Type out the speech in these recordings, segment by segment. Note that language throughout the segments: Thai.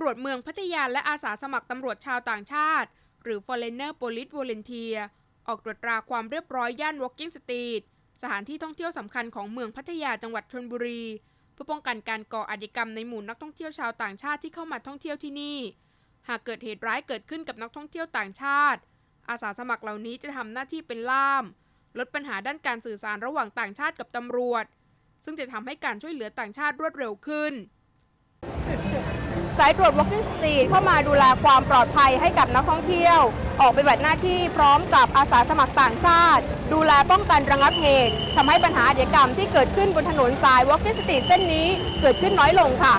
ตำรวจเมืองพัทยาและอาสาสมัครตำรวจชาวต่างชาติ หรือ Foreigner Police Volunteer ออกตรวจตราความเรียบร้อยย่าน Walking Street สถานที่ท่องเที่ยวสำคัญของเมืองพัทยาจังหวัดชลบุรี เพื่อป้องกันการก่ออาชญากรรมในหมู่นักท่องเที่ยวชาวต่างชาติที่เข้ามาท่องเที่ยวที่นี่ หากเกิดเหตุร้ายเกิดขึ้นกับนักท่องเที่ยวต่างชาติ อาสาสมัครเหล่านี้จะทำหน้าที่เป็นล่าม ลดปัญหาด้านการสื่อสารระหว่างต่างชาติกับตำรวจ ซึ่งจะทำให้การช่วยเหลือต่างชาติรวดเร็วขึ้น สายตรวจ Walking Street เข้ามาดูแลความปลอดภัยให้กับนักท่องเที่ยว ออกไปบัติหน้าที่พร้อมกับอาสาสมัครต่างชาติ ดูแลป้องกันระงับเหตุทำให้ปัญหาอาชญากรรมที่เกิดขึ้นบนถนนสาย Walking Street เส้นนี้เกิดขึ้นน้อยลงค่ะ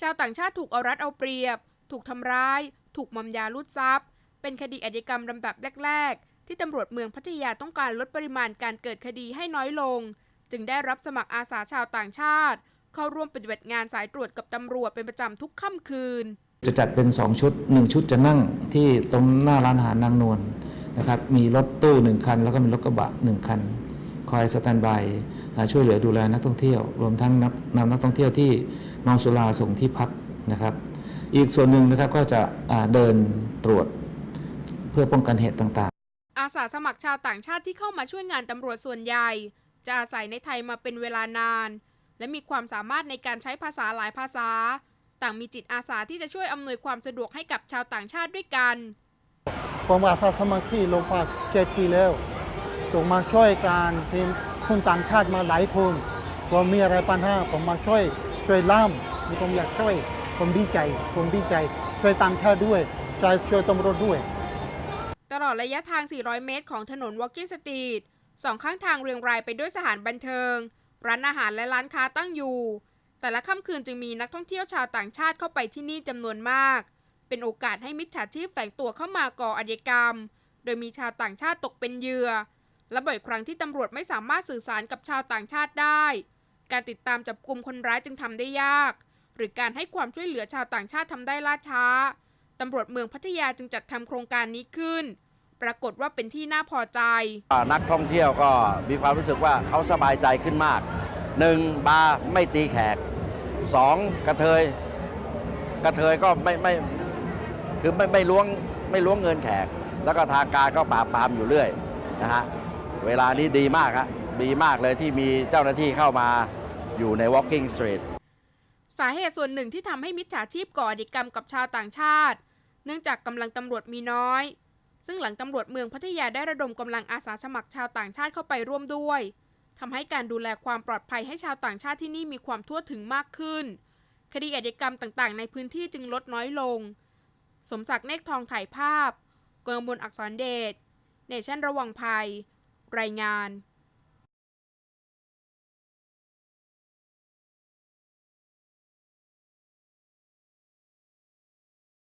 ชาวต่างชาติถูกเอารัดเอาเปรียบ ถูกทำร้าย ถูกมอมยาลูดทรัพย์ เป็นคดีอาชญากรรมลำดับแรก ๆ ที่ตำรวจเมืองพัทยาต้องการลดปริมาณการเกิดคดีให้น้อยลง จึงได้รับสมัครอาสาชาวต่างชาติ เข้าร่วมปฏิบัติงานสายตรวจกับตำรวจเป็นประจำทุกค่ำคืน จะจัดเป็น 2 ชุด 1 ชุดจะนั่งที่ตรงหน้าร้านอาหารนางนวลนะครับมีรถตู้ 1 คัน แล้วก็มีรถกระบะ 1 คัน คอยสแตนบายอ่าช่วยเหลือดูแลนักท่องเที่ยว รวมทั้งนำนำนักท่องเที่ยวที่เมาสุราส่งที่พักนะครับอีกส่วนหนึ่งนะครับก็จะอ่าเดินตรวจเพื่อป้องกันเหตุต่างๆ อาสาสมัครชาวต่างชาติที่เข้ามาช่วยงานตำรวจส่วนใหญ่ จะอาศัยในไทยมาเป็นเวลานาน และมีความสามารถในการใช้ภาษาหลายภาษา ต่างมีจิตอาสาที่จะช่วยอำนวยความสะดวกให้กับชาวต่างชาติด้วยกันผมอาสาสมัครที่โรงพักเจ็ดปีแล้วต้องมาช่วยการทีมคนต่างชาติมาหลายคนผมมีอะไรปัญหาผมมาช่วยช่วยล่ามนี่ผมอยากช่วยผมดีใจผมดีใจ ช่วยต่างชาติด้วยช่วยช่วยตำรวจด้วย ตลอดระยะทาง 400 เมตรของถนน Walking Street สองข้างทางเรียงรายไปด้วยสถานบันเทิง ร้านอาหารและร้านค้าตั้งอยู่ แต่ละค่ำคืนจึงมีนักท่องเที่ยวชาวต่างชาติเข้าไปที่นี่จำนวนมาก เป็นโอกาสให้มิจฉาชีพแฝงตัวเข้ามาก่ออาชญากรรม โดยมีชาวต่างชาติตกเป็นเหยื่อ และบ่อยครั้งที่ตำรวจไม่สามารถสื่อสารกับชาวต่างชาติได้ การติดตามจับกลุ่มคนร้ายจึงทำได้ยาก หรือการให้ความช่วยเหลือชาวต่างชาติทำได้ล่าช้าตำรวจเมืองพัทยาจึงจัดทำโครงการนี้ขึ้น ปรากฏว่าเป็นที่น่าพอใจอ่านักท่องเที่ยวก็มีความรู้สึกว่าเขาสบายใจขึ้นมากหนึ่งบาร์ไม่ตีแขกสองกระเทย กระเทยก็ไม่ไม่คือไม่ไม่ล้วงไม่ล้วงเงินแขก แล้วก็ทางการก็ปราบปรามอยู่เรื่อยนะฮะเวลานี้ดีมากฮะดีมากเลยที่มีเจ้าหน้าที่เข้ามาอยู่ใน Walking Street สาเหตุส่วนหนึ่งที่ทำให้มิจฉาชีพก่ออาชญากรรมกับชาวต่างชาติ เนื่องจากกำลังตำรวจมีน้อย ซึ่งหลังตำรวจเมืองพัทยาได้ระดมกำลังอาสาสมัครชาวต่างชาติเข้าไปร่วมด้วยทำให้การดูแลความปลอดภัยให้ชาวต่างชาติที่นี่มีความทั่วถึงมากขึ้น คดีอาชญากรรมต่างๆ ในพื้นที่จึงลดน้อยลง สมศักดิ์เนกทองถ่ายภาพกองบนอักษรเดชเนชั่นระวังภัย รายงาน